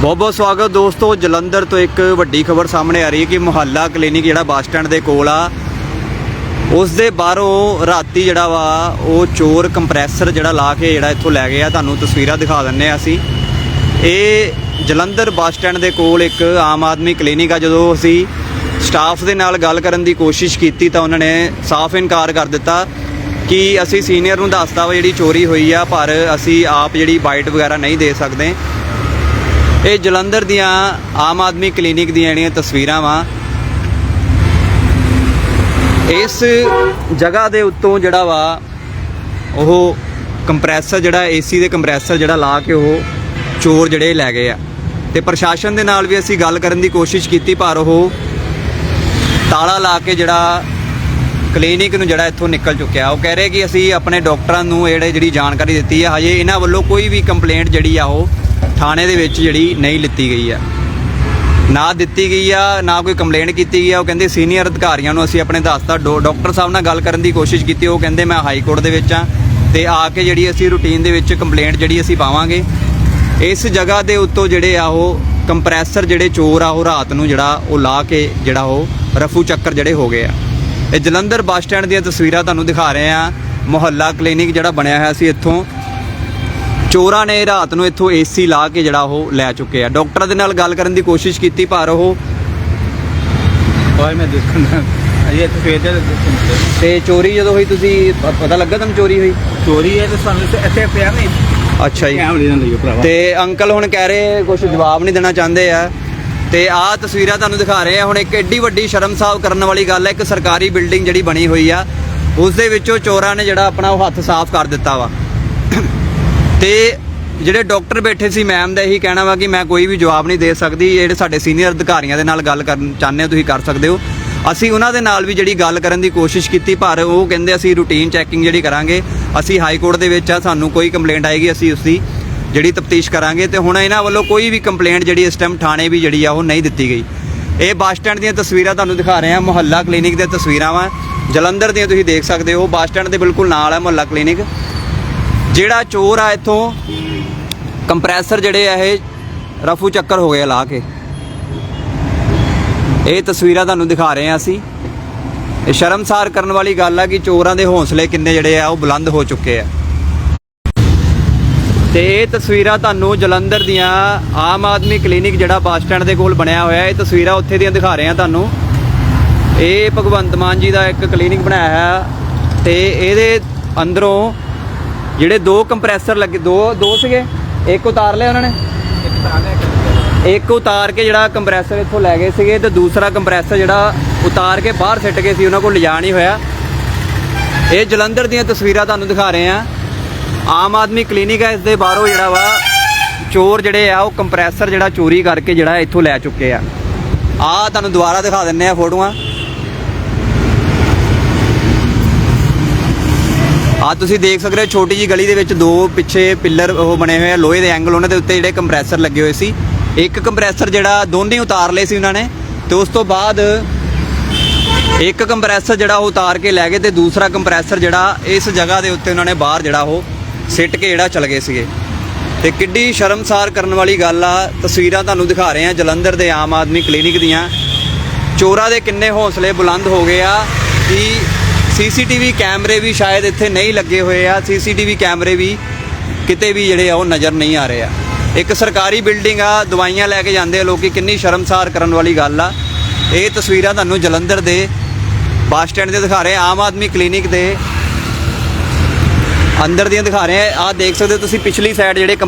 ਬਹੁਤ ਬਹੁਤ ਸਵਾਗਤ ਦੋਸਤੋ, ਜਲੰਧਰ ਤੋਂ ਇੱਕ ਵੱਡੀ ਖਬਰ ਸਾਹਮਣੇ ਆ ਰਹੀ ਹੈ ਕਿ ਮੁਹੱਲਾ ਕਲੀਨਿਕ ਜਿਹੜਾ ਬੱਸ ਸਟੈਂਡ ਦੇ ਕੋਲ ਆ ਉਸ ਦੇ ਬਾਹਰੋਂ ਰਾਤੀ ਜਿਹੜਾ ਵਾ, ਉਹ ਚੋਰ ਕੰਪਰੈਸਰ ਜਿਹੜਾ ਲਾ ਕੇ ਜਿਹੜਾ ਇੱਥੋਂ ਲੈ ਗਿਆ ਤੁਹਾਨੂੰ ਤਸਵੀਰਾਂ ਦਿਖਾ ਦਿੰਨੇ ਆ ਅਸੀਂ। ਇਹ ਜਲੰਧਰ ਬੱਸ ਸਟੈਂਡ ਦੇ ਕੋਲ ਇੱਕ ਆਮ ਆਦਮੀ ਕਲੀਨਿਕ ਆ। ਜਦੋਂ ਅਸੀਂ ਸਟਾਫ ਦੇ ਨਾਲ ਗੱਲ ਕਰਨ ਦੀ ਕੋਸ਼ਿਸ਼ ਕੀਤੀ ਤਾਂ ਉਹਨਾਂ ਨੇ ਸਾਫ਼ ਇਨਕਾਰ ਕਰ ਦਿੱਤਾ ਕਿ ਅਸੀਂ ਸੀਨੀਅਰ ਨੂੰ ਦੱਸਤਾ ਵਾ ਜਿਹੜੀ ਚੋਰੀ ਹੋਈ ਆ, ਪਰ ਅਸੀਂ ਆਪ ਜਿਹੜੀ ਬਾਈਟ ਵਗੈਰਾ ਨਹੀਂ ਦੇ ਸਕਦੇ। ਇਹ ਜਲੰਧਰ ਦੀਆਂ ਆਮ ਆਦਮੀ ਕਲੀਨਿਕ ਦੀਆਂ ਜਿਹੜੀਆਂ ਤਸਵੀਰਾਂ ਵਾ, ਇਸ ਜਗ੍ਹਾ ਦੇ ਉੱਤੋਂ ਜਿਹੜਾ ਵਾ, ਉਹ ਕੰਪਰੈਸਰ ਜਿਹੜਾ ਏਸੀ ਦੇ ਕੰਪਰੈਸਰ ਜਿਹੜਾ ਲਾ ਕੇ ਉਹ ਚੋਰ ਜਿਹੜੇ ਲੈ ਗਏ ਆ। ਤੇ ਪ੍ਰਸ਼ਾਸਨ ਦੇ ਨਾਲ ਵੀ ਅਸੀਂ ਗੱਲ ਕਰਨ ਦੀ ਕੋਸ਼ਿਸ਼ ਕੀਤੀ, ਪਰ ਉਹ ਤਾਲਾ ਲਾ ਕੇ ਜਿਹੜਾ ਕਲੀਨਿਕ ਨੂੰ ਜਿਹੜਾ ਇੱਥੋਂ ਨਿਕਲ ਚੁੱਕਿਆ। ਉਹ ਕਹਿ ਰਹੇ ਕਿ ਅਸੀਂ ਆਪਣੇ ਡਾਕਟਰਾਂ ਨੂੰ ਜਿਹੜੇ ਜਿਹੜੀ ਜਾਣਕਾਰੀ ਦਿੱਤੀ ਹੈ ਹਜੇ ਇਹਨਾਂ ਵੱਲੋਂ ਕੋਈ ਵੀ ਕੰਪਲੇਂਟ ਜਿਹੜੀ ਆ ਉਹ ਥਾਣੇ ਦੇ ਵਿੱਚ ਜਿਹੜੀ ਨਹੀਂ ਲਿੱਤੀ ਗਈ ਆ। ਨਾ ਦਿੱਤੀ ਗਈ ਆ, ਨਾ ਕੋਈ ਕੰਪਲੇਂਟ ਕੀਤੀ ਗਈ ਆ। ਉਹ ਕਹਿੰਦੇ ਸੀਨੀਅਰ ਅਧਿਕਾਰੀਆਂ ਨੂੰ ਅਸੀਂ ਆਪਣੇ ਦੱਸਤਾ। ਡੋ- ਡਾਕਟਰ ਸਾਹਿਬ ਨਾਲ ਗੱਲ ਕਰਨ ਦੀ ਕੋਸ਼ਿਸ਼ ਕੀਤੀ। ਉਹ ਕਹਿੰਦੇ ਮੈਂ ਹਾਈ ਕੋਰਟ ਦੇ ਵਿੱਚ ਆ ਤੇ ਆ ਕੇ ਜਿਹੜੀ ਅਸੀਂ ਰੂਟੀਨ ਦੇ ਵਿੱਚ ਕੰਪਲੇਂਟ ਜਿਹੜੀ ਅਸੀਂ ਪਾਵਾਂਗੇ। ਇਸ ਜਗ੍ਹਾ ਦੇ ਉੱਤੋਂ ਜਿਹੜੇ ਆ ਉਹ ਕੰਪਰੈਸਰ ਜਿਹੜੇ ਚੋਰ ਆ, ਉਹ ਰਾਤ ਨੂੰ ਜਿਹੜਾ ਉਹ ਲਾ ਕੇ ਜਿਹੜਾ ਉਹ ਰਫੂ ਚੱਕਰ ਜਿਹੜੇ ਹੋ ਗਏ ਆ। ਇਹ ਜਲੰਧਰ ਬੱਸ ਸਟੈਂਡ ਦੀਆਂ ਤਸਵੀਰਾਂ ਤੁਹਾਨੂੰ ਦਿਖਾ ਰਹੇ ਆ। ਮੁਹੱਲਾ ਕਲੀਨਿਕ ਜਿਹੜਾ ਬਣਿਆ ਹੋਇਆ ਸੀ ਇੱਥੋਂ। ਚੋਰਾਂ ਨੇ ਰਾਤ ਨੂੰ ਇੱਥੋਂ ਏਸੀ ਲਾ ਕੇ ਜਿਹੜਾ ਉਹ ਲੈ ਚੁੱਕੇ ਆ। ਡਾਕਟਰ ਦੇ ਨਾਲ ਗੱਲ ਕਰਨ ਦੀ ਕੋਸ਼ਿਸ਼ ਕੀਤੀ ਪਰ ਉਹ ਓਏ ਮੈਂ ਦੇਖਣਾ ਇਹ ਫੇਰ ਤੇ ਚੋਰੀ ਜਦੋਂ ਹੋਈ ਤੁਸੀਂ ਪਤਾ ਲੱਗਾ ਤੁਹਾਨੂੰ ਚੋਰੀ ਹੋਈ? ਚੋਰੀ ਹੈ ਤੇ ਸਾਨੂੰ ਇੱਥੇ ਪਿਆ ਨਹੀਂ। ਅੱਛਾ ਜੀ। ਤੇ ਅੰਕਲ ਹੁਣ ਕਹਿ ਰਹੇ ਕੁਝ ਜਵਾਬ ਨਹੀਂ ਦੇਣਾ ਚਾਹੁੰਦੇ ਆ। ਤੇ ਆਹ ਤਸਵੀਰਾਂ ਤੁਹਾਨੂੰ ਦਿਖਾ ਰਹੇ ਆ। ਹੁਣ ਇੱਕ ਏਡੀ ਵੱਡੀ ਸ਼ਰਮ ਸਾਫ਼ ਕਰਨ ਵਾਲੀ ਗੱਲ ਹੈ ਇੱਕ ਸਰਕਾਰੀ ਬਿਲਡਿੰਗ ਜਿਹੜੀ ਬਣੀ ਹੋਈ ਆ ਉਸ ਦੇ ਵਿੱਚੋਂ ਚੋਰਾਂ ਨੇ ਜਿਹੜਾ ਆਪਣਾ ਉਹ ਹੱਥ ਸਾਫ਼ ਕਰ ਦਿੱਤਾ ਵਾ। ਤੇ ਜਿਹੜੇ ਡਾਕਟਰ ਬੈਠੇ ਸੀ ਮੈਮ ਦਾ ਇਹੀ ਕਹਿਣਾ ਵਾ ਕਿ ਮੈਂ ਕੋਈ ਵੀ ਜਵਾਬ ਨਹੀਂ ਦੇ ਸਕਦੀ। ਜਿਹੜੇ ਸਾਡੇ ਸੀਨੀਅਰ ਅਧਿਕਾਰੀਆਂ ਦੇ ਨਾਲ ਗੱਲ ਕਰਨ ਚਾਹੁੰਦੇ ਹੋ, ਤੁਸੀਂ ਕਰ ਸਕਦੇ ਹੋ। ਅਸੀਂ ਉਹਨਾਂ ਦੇ ਨਾਲ ਵੀ ਜਿਹੜੀ ਗੱਲ ਕਰਨ ਦੀ ਕੋਸ਼ਿਸ਼ ਕੀਤੀ, ਪਰ ਉਹ ਕਹਿੰਦੇ ਅਸੀਂ ਰੂਟੀਨ ਚੈਕਿੰਗ ਜਿਹੜੀ ਕਰਾਂਗੇ, ਅਸੀਂ ਹਾਈ ਕੋਰਟ ਦੇ ਵਿੱਚ ਆ, ਸਾਨੂੰ ਕੋਈ ਕੰਪਲੇਂਟ ਆਏਗੀ, ਅਸੀਂ ਉਸ ਦੀ ਜਿਹੜੀ ਤਫਤੀਸ਼ ਕਰਾਂਗੇ। ਤੇ ਹੁਣ ਇਹਨਾਂ ਵੱਲੋਂ ਕੋਈ ਵੀ ਕੰਪਲੇਂਟ ਜਿਹੜੀ ਇਸ ਟਾਈਮ ਥਾਣੇ ਵੀ ਜਿਹੜੀ ਆ, ਉਹ ਨਹੀਂ ਦਿੱਤੀ ਗਈ। ਇਹ ਬੱਸ ਸਟੈਂਡ ਦੀਆਂ ਤਸਵੀਰਾਂ ਤੁਹਾਨੂੰ ਦਿਖਾ ਰਹੇ ਹਾਂ, ਮੁਹੱਲਾ ਕਲੀਨਿਕ ਦੀਆਂ ਤਸਵੀਰਾਂ ਵਾ। ਜਲੰਧਰ ਦੀਆਂ ਤੁਸੀਂ ਦੇਖ ਸਕਦੇ ਹੋ, ਬੱਸ ਸਟੈਂਡ ਦੇ ਬਿਲਕੁਲ ਨਾਲ ਹੈ ਮੁਹੱਲਾ ਕਲੀਨਿਕ ਜਿਹੜਾ ਚੋਰ ਆ ਇੱਥੋਂ ਕੰਪਰੈਸਰ ਜਿਹੜੇ ਆ ਇਹ ਰਫੂ ਚੱਕਰ ਹੋ ਗਏ ਲਾ ਕੇ। ਇਹ ਤਸਵੀਰਾਂ ਤੁਹਾਨੂੰ ਦਿਖਾ ਰਹੇ ਆ ਅਸੀਂ। ਇਹ ਸ਼ਰਮਸਾਰ ਕਰਨ ਵਾਲੀ ਗੱਲ ਆ ਕਿ ਚੋਰਾਂ ਦੇ ਹੌਸਲੇ ਕਿੰਨੇ ਜਿਹੜੇ ਆ, ਉਹ ਬੁਲੰਦ ਹੋ ਚੁੱਕੇ ਆ। ਤੇ ਇਹ ਤਸਵੀਰਾਂ ਤੁਹਾਨੂੰ ਜਲੰਧਰ ਦੀਆਂ ਆਮ ਆਦਮੀ ਕਲੀਨਿਕ ਜਿਹੜਾ ਬੱਸ ਸਟੈਂਡ ਦੇ ਕੋਲ ਬਣਿਆ ਹੋਇਆ, ਇਹ ਤਸਵੀਰਾਂ ਉੱਥੇ ਦੀਆਂ ਦਿਖਾ ਰਹੇ ਆ ਤੁਹਾਨੂੰ। ਇਹ ਭਗਵੰਤ ਮਾਨ ਜੀ ਦਾ ਇੱਕ ਕਲੀਨਿਕ ਬਣਾਇਆ ਹੈ ਤੇ ਇਹਦੇ ਅੰਦਰੋਂ ਜਿਹੜੇ ਦੋ ਕੰਪਰੈਸਰ ਲੱਗੇ, ਦੋ ਦੋ ਸੀਗੇ? ਇੱਕ ਉਤਾਰ ਲਿਆ ਉਹਨਾਂ ਨੇ? ਇੱਕ ਉਤਾਰ ਕੇ ਜਿਹੜਾ ਕੰਪਰੈਸਰ ਇੱਥੋਂ ਲੈ ਗਏ ਸੀਗੇ ਤੇ ਦੂਸਰਾ ਕੰਪਰੈਸਰ ਜਿਹੜਾ ਉਤਾਰ ਕੇ ਬਾਹਰ ਸਿੱਟ ਗਏ ਸੀ, ਉਹਨਾਂ ਕੋਲ ਲਿਜਾ ਨਹੀਂ ਹੋਇਆ। ਇਹ ਜਲੰਧਰ ਦੀਆਂ ਤਸਵੀਰਾਂ ਤੁਹਾਨੂੰ ਦਿਖਾ ਰਹੇ ਆ ਆਮ ਆਦਮੀ ਕਲੀਨਿਕ ਹੈ, ਇਸ ਦੇ ਬਾਹਰੋਂ ਜਿਹੜਾ ਵਾ ਚੋਰ ਜਿਹੜੇ ਆ, ਉਹ ਕੰਪਰੈਸਰ ਜਿਹੜਾ ਚੋਰੀ ਕਰਕੇ ਜਿਹੜਾ ਇੱਥੋਂ ਲੈ ਚੁੱਕੇ ਆ। ਆ ਤੁਹਾਨੂੰ ਦੁਬਾਰਾ ਦਿਖਾ ਦਿੰਨੇ ਆ ਫੋਟੋਆਂ। ਆ ਤੁਸੀਂ ਦੇਖ ਸਕਦੇ ਹੋ, ਛੋਟੀ ਜੀ ਗਲੀ ਦੇ ਵਿੱਚ ਦੋ ਪਿੱਛੇ ਪਿੱਲਰ ਉਹ ਬਣੇ ਹੋਏ ਆ, ਲੋਹੇ ਦੇ ਐਂਗਲ ਉਹਨਾਂ ਦੇ ਉੱਤੇ ਜਿਹੜੇ ਕੰਪਰੈਸਰ ਲੱਗੇ ਹੋਏ ਸੀ। ਇੱਕ ਕੰਪਰੈਸਰ ਜਿਹੜਾ ਦੋਨੇ ਉਤਾਰ ਲਏ ਸੀ ਉਹਨਾਂ ਨੇ ਤੇ ਉਸ ਤੋਂ ਬਾਅਦ ਇੱਕ ਕੰਪਰੈਸਰ ਜਿਹੜਾ ਉਹ ਉਤਾਰ ਕੇ ਲੈ ਗਏ ਤੇ ਦੂਸਰਾ ਕੰਪਰੈਸਰ ਜਿਹੜਾ ਇਸ ਜਗ੍ਹਾ ਦੇ ਉੱਤੇ ਉਹਨਾਂ ਨੇ ਬਾਹਰ ਜਿਹੜਾ ਉਹ ਸਿੱਟ ਕੇ ਜਿਹੜਾ ਚਲ ਗਏ ਸੀਗੇ। ਤੇ ਕਿੱਡੀ ਸ਼ਰਮਸਾਰ ਕਰਨ ਵਾਲੀ ਗੱਲ ਆ, ਤਸਵੀਰਾਂ ਤੁਹਾਨੂੰ ਦਿਖਾ ਰਹੇ ਆ ਜਲੰਧਰ ਦੇ ਆਮ ਆਦਮੀ ਕਲੀਨਿਕ ਦੀਆਂ। ਚੋਰਾਂ ਦੇ ਕਿੰਨੇ ਹੌਸਲੇ ਬੁਲੰਦ ਹੋ ਗਏ ਆ ਕਿ ਸੀਸੀਟੀਵੀ ਕੈਮਰੇ ਵੀ ਸ਼ਾਇਦ ਇੱਥੇ ਨਹੀਂ ਲੱਗੇ ਹੋਏ ਆ। ਸੀਸੀਟੀਵੀ ਕੈਮਰੇ ਵੀ ਕਿਤੇ ਵੀ ਜਿਹੜੇ ਆ, ਉਹ ਨਜ਼ਰ ਨਹੀਂ ਆ ਰਹੇ ਆ। ਇੱਕ ਸਰਕਾਰੀ ਬਿਲਡਿੰਗ ਆ, ਦਵਾਈਆਂ ਲੈ ਕੇ ਜਾਂਦੇ ਆ ਲੋਕੀ ਕਿੰਨੀ ਸ਼ਰਮਸਾਰ ਕਰਨ ਵਾਲੀ ਗੱਲ ਆ। ਇਹ ਤਸਵੀਰਾਂ ਤੁਹਾਨੂੰ ਜਲੰਧਰ ਦੇ ਬੱਸ ਸਟੈਂਡ ਦੇ ਦਿਖਾ ਰਹੇ ਆਮ ਆਦਮੀ ਕਲੀਨਿਕ ਦੇ ਅੰਦਰ ਦੀਆਂ ਦਿਖਾ ਰਹੇ ਆ। ਆਹ ਦੇਖ ਸਕਦੇ ਹੋ ਤੁਸੀਂ, ਪਿਛਲੀ ਸਾਈਡ ਜਿਹੜੇ ਕੰਪ-